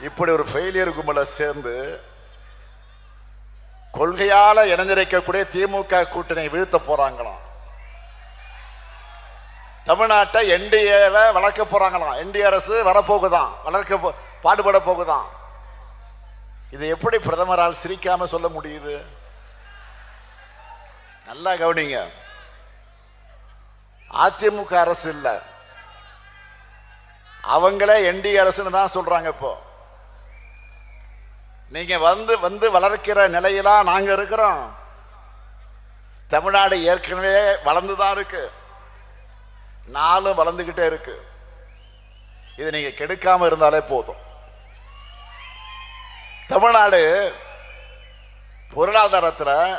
இப்படி ஒரு ஃபெயிலியர் கும்பல சேர்ந்து கொள்கையால இணைஞ்சிருக்கக்கூடிய திமுக கூட்டணி வீழ்த்த போறாங்களாம். தமிழ்நாட்டை என்டிஏவை வளர்க்க போறாங்களாம். என்டிஏ அரசு வரப்போகுதான் வளர்க்க போ- பாடுபட போகுதான் இது எப்படி பிரதமரால் சிரிக்காம சொல்ல முடியுது? நல்லா கவனிங்க. அதிமுக அரசு இல்லை. அவங்களே என்டி அரசுன்னு தான் சொல்றாங்க இப்போ. நீங்க வந்து வந்து வளர்க்கிற நிலையெல்லாம் நாங்க இருக்கிறோம். தமிழ்நாடு ஏற்கனவே வளர்ந்துதான் இருக்கு. நாளும் வளர்ந்துகிட்டே இருக்கு. இது நீங்க கெடுக்காம இருந்தாலே போதும். தமிழ்நாடு பொருளாதாரத்தில்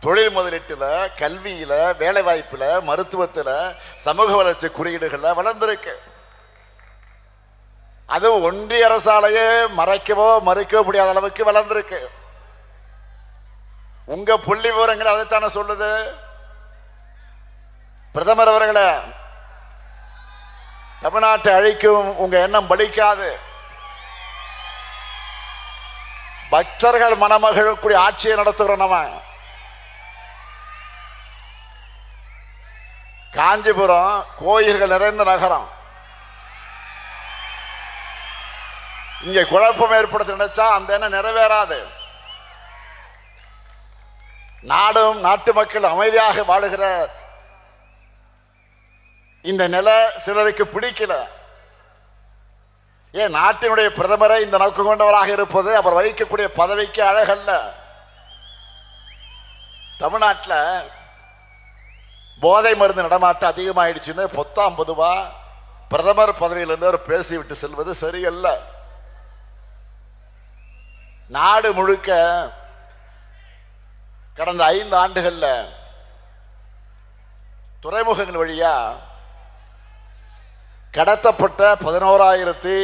தொழில் முதலீட்டில் கல்வியில் வேலைவாய்ப்பில் மருத்துவத்தில் சமூக வளர்ச்சி குறியீடுகளில் வளர்ந்துருக்கு. அது ஒன்றிய அரசாலேயே மறைக்கவோ மறுக்கவோ முடியாத அளவுக்கு வளர்ந்துருக்கு. உங்க புள்ளி விவரங்கள் அதைத்தானே சொல்லுது? பிரதமர் அவர்களே தமிழ்நாட்டை அழிக்கும் உங்க எண்ணம் பலிக்காது. பக்தர்கள் மணமகள் ஆட்சியை நடத்துகிறோம் நம்ம. காஞ்சிபுரம் கோயில்கள் நிறைந்த நகரம். இங்க குழப்பம் ஏற்படுத்த நினைச்சா அந்த எண்ணம் நிறைவேறாது. நாடும் நாட்டு மக்கள் அமைதியாக வாழுகிற இந்த நிலை சிலருக்கு பிடிக்கல. ஏன் நாட்டினுடைய பிரதமரை இந்த நோக்கம் கொண்டவராக இருப்பது அவர் வகிக்கக்கூடிய பதவிக்கு அழகல்ல. தமிழ்நாட்டில் போதை மருந்து நடமாட்டம் அதிகமாயிடுச்சுன்னு பொத்தாம் பொதுவா பிரதமர் பதவியிலிருந்து அவர் பேசிவிட்டு செல்வது சரியல்ல. நாடு முழுக்க கடந்த ஐந்து ஆண்டுகளில் துறைமுகங்கள் வழியா கடத்தப்பட்ட பதினோராயிரத்தி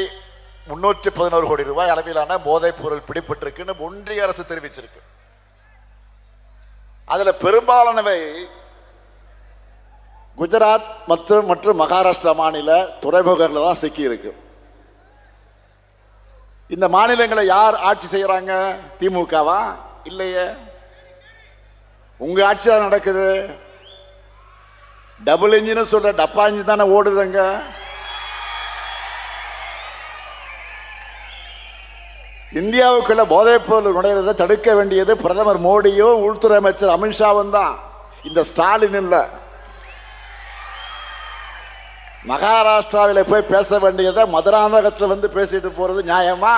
முன்னூற்றி பதினோரு கோடி ரூபாய் அளவிலான போதைப் பொருள் பிடிபட்டிருக்குன்னு ஒன்றிய அரசு தெரிவிச்சிருக்கு. அதுல பெரும்பாலானவை குஜராத் மற்றும் மற்றும் மகாராஷ்டிரா மாநில துறைமுகங்கள் தான் சிக்கி இருக்கு இந்த மாநிலங்களை யார் ஆட்சி செய்யறாங்க திமுகவா? இல்லையே. உங்க ஆட்சி தான் நடக்குது. டபுள் இன்ஜின் சொல்ற டப்பா இன்ஜின் தானே ஓடுதுங்க இந்தியாவுக்குள்ள போதைப் பொருள் நுழைறதை தடுக்க வேண்டியது பிரதமர் மோடியும் உள்துறை அமைச்சர் அமித்ஷாவும் தான். இந்த ஸ்டாலின் இல்லை. மகாராஷ்டிராவில் போய் பேச வேண்டியதை மதுராந்தகத்தில் வந்து பேசிட்டு போகிறது நியாயமா?